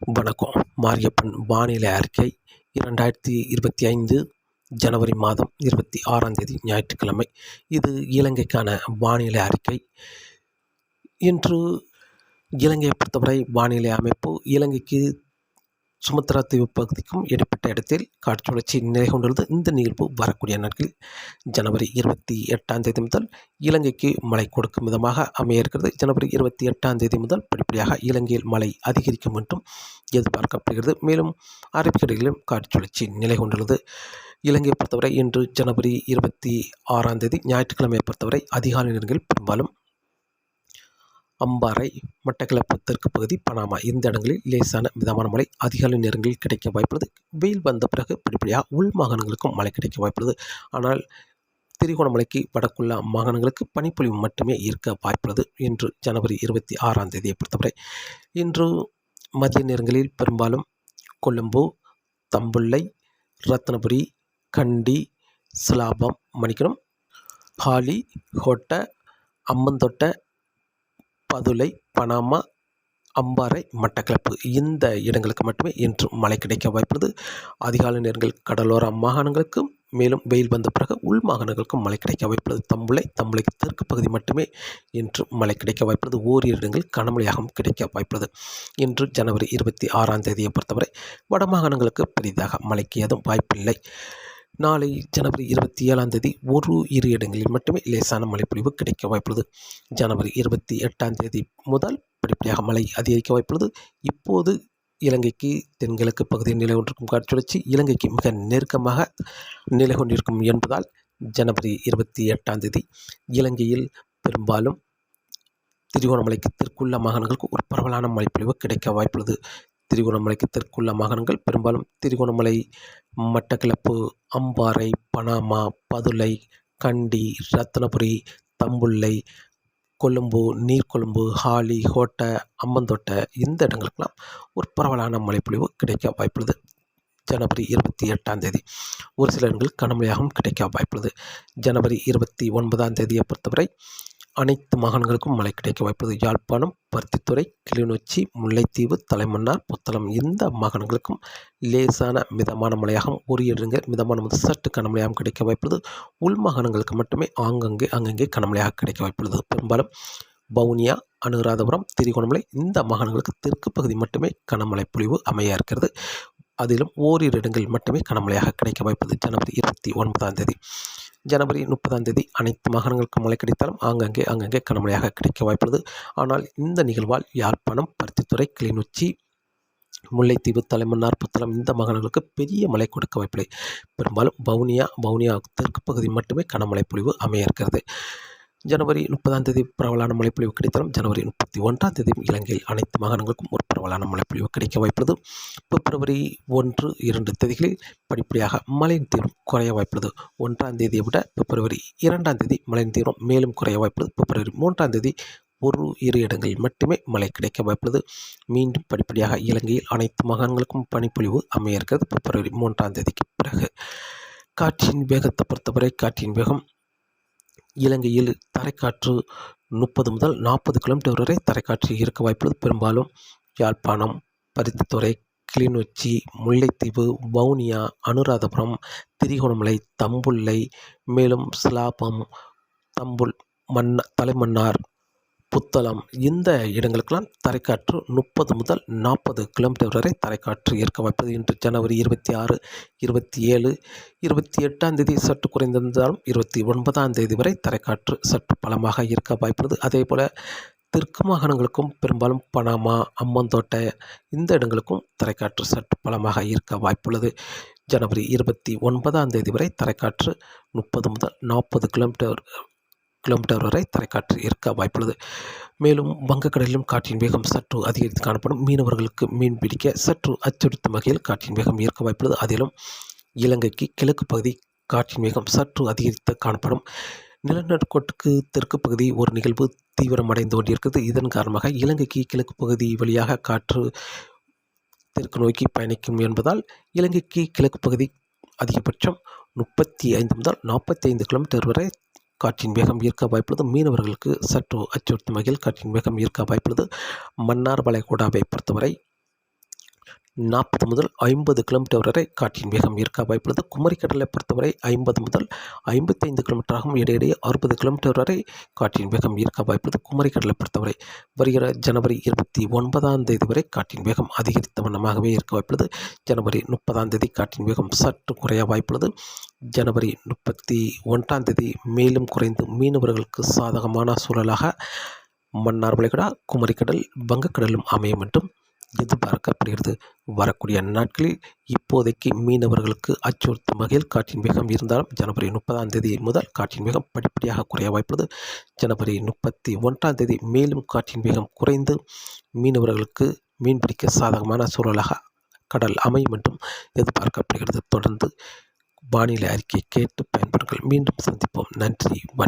வணக்கம். மாரியப்பன் வானிலை அறிக்கை இரண்டாயிரத்தி இருபத்தி ஐந்து ஜனவரி மாதம் இருபத்தி ஆறாம் தேதி ஞாயிற்றுக்கிழமை. இது இலங்கைக்கான வானிலை அறிக்கை. இன்று இலங்கையை பொறுத்தவரை வானிலை அமைப்பு இலங்கைக்கு சுமத்ரா தீவு பகுதிக்கும் இடைப்பட்ட இடத்தில் காற்று சுழற்சி நிலை கொண்டுள்ளது. இந்த நிகழ்வு வரக்கூடிய நாட்களில் ஜனவரி இருபத்தி எட்டாம் தேதி முதல் இலங்கைக்கு மழை கொடுக்கும் விதமாக அமைய இருக்கிறது. ஜனவரி இருபத்தி எட்டாம் தேதி முதல் படிப்படியாக இலங்கையில் மழை அதிகரிக்கும் என்றும் எதிர்பார்க்கப்படுகிறது. மேலும் அரபிக்கடலிலும் காற்று சுழற்சி நிலை கொண்டுள்ளது. இலங்கையை பொறுத்தவரை இன்று ஜனவரி இருபத்தி ஆறாம் தேதி ஞாயிற்றுக்கிழமையை பொறுத்தவரை அதிகாலை நேரங்களில் பெரும்பாலும் அம்பாறை மட்டக்களப்பு தெற்கு பகுதி பனாமா. இந்த இடங்களில் லேசான மிதமான மழை அதிகாலை நேரங்களில் கிடைக்க வாய்ப்புள்ளது. வெயில் வந்த பிறகு படிப்படியாக உள் மாகாணங்களுக்கும் மழை கிடைக்க வாய்ப்புள்ளது. ஆனால் திருகோணமலைக்கு வடக்குள்ள மாகாணங்களுக்கு பனிப்பொழிவு மட்டுமே இருக்க வாய்ப்புள்ளது இன்று ஜனவரி இருபத்தி ஆறாம் தேதியை பொறுத்தவரை. இன்று மதிய நேரங்களில் பெரும்பாலும் கொழும்பு தம்புள்ளை ரத்னபுரி கண்டி சிலாபம் மணிக்கணும் ஹாலி ஹோட்ட அம்மந்தொட்டை பதுளை பனாமா அம்பாறை மட்டக்களப்பு இந்த இடங்களுக்கு மட்டுமே இன்று மழை கிடைக்க வாய்ப்புள்ளது. அதிகாலை நேரங்கள் கடலோர மாகாணங்களுக்கும் மேலும் வெயில் வந்த பிறகு உள் மாகாணங்களுக்கும் மழை கிடைக்க வாய்ப்புள்ளது. தம்புளை தம்புளைக்கு தெற்கு பகுதி மட்டுமே இன்று மழை கிடைக்க வாய்ப்புள்ளது. ஓரிரு இடங்கள் கனமழையாகவும் கிடைக்க வாய்ப்புள்ளது. இன்று ஜனவரி இருபத்தி ஆறாம் தேதியை பொறுத்தவரை வட மாகாணங்களுக்கு பெரிதாக மழைக்கு ஏதும் வாய்ப்பில்லை. நாளை ஜனவரி இருபத்தி ஏழாம் தேதி ஒரு இரு இடங்களில் மட்டுமே லேசான மழைப்பொழிவு கிடைக்க வாய்ப்புள்ளது. ஜனவரி இருபத்தி எட்டாம் தேதி முதல் படிப்படியாக மழை அதிகரிக்க வாய்ப்புள்ளது. இப்போது இலங்கைக்கு தென்கிழக்கு பகுதியில் நிலை கொண்டிருக்கும் காற்றுழற்சி இலங்கைக்கு மிக நெருக்கமாக நிலை கொண்டிருக்கும் என்பதால் ஜனவரி இருபத்தி எட்டாம் தேதி இலங்கையில் பெரும்பாலும் திருகோணமலைக்கு தெற்குள்ள மாகாணங்களுக்கு ஒரு பரவலான மழைப்பொழிவு கிடைக்க வாய்ப்புள்ளது. திருகோணமலைக்கு தெற்குள்ள மாகாணங்கள். பெரும்பாலும் திருகோணமலை மட்டக்களப்பு அம்பாறை பனாமா பதுளை கண்டி ரத்னபுரி தம்புள்ளை கொழும்பு நீர்கொழும்பு ஹாலி ஹோட்டை அம்மந்தோட்டை இந்த இடங்களுக்கெல்லாம் ஒரு பரவலான மழைப்பொழிவு கிடைக்க வாய்ப்புள்ளது. ஜனவரி இருபத்தி எட்டாம் தேதி ஒரு சில இடங்கள் கனமழையாகவும் கிடைக்க வாய்ப்புள்ளது. ஜனவரி இருபத்தி ஒன்பதாம் தேதியை பொறுத்தவரை அனைத்து மாகாணங்களுக்கும் மழை கிடைக்க வாய்ப்புள்ளது. யாழ்ப்பாணம் பருத்தித்துறை கிளிநொச்சி முல்லைத்தீவு தலைமன்னார் புத்தளம் இந்த மாகாணங்களுக்கும் லேசான மிதமான மழையாகவும் ஒரு இடங்க மிதமான முதல் சற்று கனமழையாகவும் கிடைக்க வாய்ப்புள்ளது. உள் மாகாணங்களுக்கு மட்டுமே ஆங்கங்கே அங்கங்கே கனமழையாக கிடைக்க வாய்ப்புள்ளது. பெரும்பாலும் வவுனியா அனுராதபுரம் திரிகோணமலை இந்த மாகாணங்களுக்கு தெற்கு பகுதி மட்டுமே கனமழை பொழிவு அமைய இருக்கிறது. அதிலும் ஓரிரு இடங்களில் மட்டுமே கனமழையாக கிடைக்க வாய்ப்புள்ளது. ஜனவரி இருபத்தி ஒன்பதாம் தேதி ஜனவரி முப்பதாம் தேதி அனைத்து மாகாணங்களுக்கும் மழை கிடைத்தாலும் ஆங்கங்கே அங்கங்கே கனமழையாக கிடைக்க வாய்ப்புள்ளது. ஆனால் இந்த நிகழ்வால் யாழ்ப்பாணம் பருத்தித்துறை கிளிநொச்சி முல்லைத்தீவு தலைமன்னார் புத்தளம் இந்த மாகாணங்களுக்கு பெரிய மழை கொடுக்க வாய்ப்பில்லை. பெரும்பாலும் வவுனியா வவுனியா தெற்கு பகுதி மட்டுமே கனமழை பொழிவு அமைய இருக்கிறது. ஜனவரி முப்பதாம் தேதி பரவலான மழைப்பொழிவு கிடைத்தாலும் ஜனவரி முப்பத்தி ஒன்றாம் தேதி இலங்கையில் அனைத்து மாகாணங்களுக்கும் ஒரு பரவலான மழைப்பொழிவு கிடைக்க வாய்ப்புள்ளது. பிப்ரவரி ஒன்று இரண்டு தேதிகளில் படிப்படியாக மழையின் தீவிரம் குறைய வாய்ப்புள்ளது. ஒன்றாம் தேதியை விட பிப்ரவரி இரண்டாம் தேதி மழையின் தீவிரம் மேலும் குறைய வாய்ப்புள்ளது. பிப்ரவரி மூன்றாம் தேதி ஒரு இரு இடங்களில் மட்டுமே மழை கிடைக்க வாய்ப்புள்ளது. மீண்டும் படிப்படியாக இலங்கையில் அனைத்து மாகாணங்களுக்கும் பனிப்பொழிவு அமைய இருக்கிறது. பிப்ரவரி மூன்றாம் தேதிக்கு பிறகு காற்றின் வேகத்தை பொறுத்தவரை காற்றின் வேகம் இலங்கையில் தரைக்காற்று முப்பது முதல் நாற்பது கிலோமீட்டர் வரை தரைக்காற்று இருக்க வாய்ப்புள்ளது. பெரும்பாலும் யாழ்ப்பாணம் பருத்தித்துறை கிளிநொச்சி முல்லைத்தீவு வவுனியா அனுராதபுரம் திரிகோணமலை தம்புள்ளை மேலும் சிலாபம் தம்புல் மன்ன தலைமன்னார் புத்தளம். இந்த இடங்களுக்கெல்லாம் தரைக்காற்று முப்பது முதல் நாற்பது கிலோமீட்டர் வரை தரைக்காற்று இருக்க வாய்ப்பது. இன்று ஜனவரி இருபத்தி ஆறு இருபத்தி ஏழு இருபத்தி எட்டாம் தேதி சற்று குறைந்திருந்தாலும் இருபத்தி ஒன்பதாம் தேதி வரை தரைக்காற்று சற்று பலமாக இருக்க வாய்ப்புள்ளது. அதே போல் தெற்கு மாகாணங்களுக்கும் பெரும்பாலும் பனாமா அம்மந்தோட்டை இந்த இடங்களுக்கும் தரைக்காற்று சற்று பலமாக இருக்க வாய்ப்புள்ளது. ஜனவரி இருபத்தி ஒன்பதாம் தேதி வரை தரைக்காற்று முப்பது முதல் நாற்பது கிலோமீட்டர் கிலோமீட்டர் வரை தரைக்காற்று இருக்க வாய்ப்புள்ளது. மேலும் வங்கக்கடலிலும் காற்றின் வேகம் சற்று அதிகரித்து காணப்படும். மீனவர்களுக்கு மீன் பிடிக்க சற்று அச்சுறுத்தும் வகையில் காற்றின் வேகம் இருக்க வாய்ப்புள்ளது. அதிலும் இலங்கைக்கு கிழக்கு பகுதி காற்றின் வேகம் சற்று அதிகரித்து காணப்படும். நிலநடுக்கோட்டுக்கு தெற்கு பகுதி ஒரு நிகழ்வு தீவிரமடைந்து கொண்டிருக்கிறது. இதன் காரணமாக இலங்கைக்கு கிழக்கு பகுதி வழியாக காற்று தெற்கு நோக்கி பயணிக்கும் என்பதால் இலங்கைக்கு கிழக்கு பகுதி அதிகபட்சம் முப்பத்தி ஐந்து முதல் நாற்பத்தி ஐந்து கிலோமீட்டர் வரை காற்றின் வேகம் ஈர்க்க வாய்ப்புள்ளது. மீனவர்களுக்கு சற்று அச்சுறுத்தும் வகையில் காற்றின் வேகம் ஈர்க்க வாய்ப்புள்ளது. மன்னார் வளைகுடாவை பொறுத்தவரை நாற்பது முதல் ஐம்பது கிலோமீட்டர் வரை காற்றின் வேகம் இருக்க வாய்ப்புள்ளது. குமரிக்கடலை பொறுத்தவரை ஐம்பது முதல் ஐம்பத்தைந்து கிலோமீட்டராகவும் இடையிடையே அறுபது கிலோமீட்டர் வரை காற்றின் வேகம் இருக்க வாய்ப்புள்ளது. குமரிக்கடலை பொறுத்தவரை வருகிற ஜனவரி இருபத்தி ஒன்பதாம் தேதி வரை காற்றின் வேகம் அதிகரித்த வண்ணமாகவே இருக்க வாய்ப்புள்ளது. ஜனவரி முப்பதாம் தேதி காற்றின் வேகம் சற்று குறைய வாய்ப்புள்ளது. ஜனவரி முப்பத்தி ஒன்றாம் தேதி மேலும் குறைந்து மீனவர்களுக்கு சாதகமான சூழலாக மன்னார் வளைகுடா குமரிக்கடல் வங்கக்கடலும் அமையும் என்றும் எதிர்பார்க்கப்படுகிறது. வரக்கூடிய நாட்களில் இப்போதைக்கு மீனவர்களுக்கு அச்சுறுத்தும் வகையில் காற்றின் வேகம் இருந்தாலும் ஜனவரி முப்பதாம் தேதி முதல் காற்றின் வேகம் படிப்படியாக குறைய வாய்ப்புள்ளது. ஜனவரி முப்பத்தி ஒன்றாம் தேதி மேலும் காற்றின் வேகம் குறைந்து மீனவர்களுக்கு மீன்பிடிக்க சாதகமான சூழலாக கடல் அமையும் என்றும் எதிர்பார்க்கப்படுகிறது. தொடர்ந்து வானிலை அறிக்கை கேட்டு பயன்படுங்கள் மீண்டும் சந்திப்போம். நன்றி. வணக்கம்.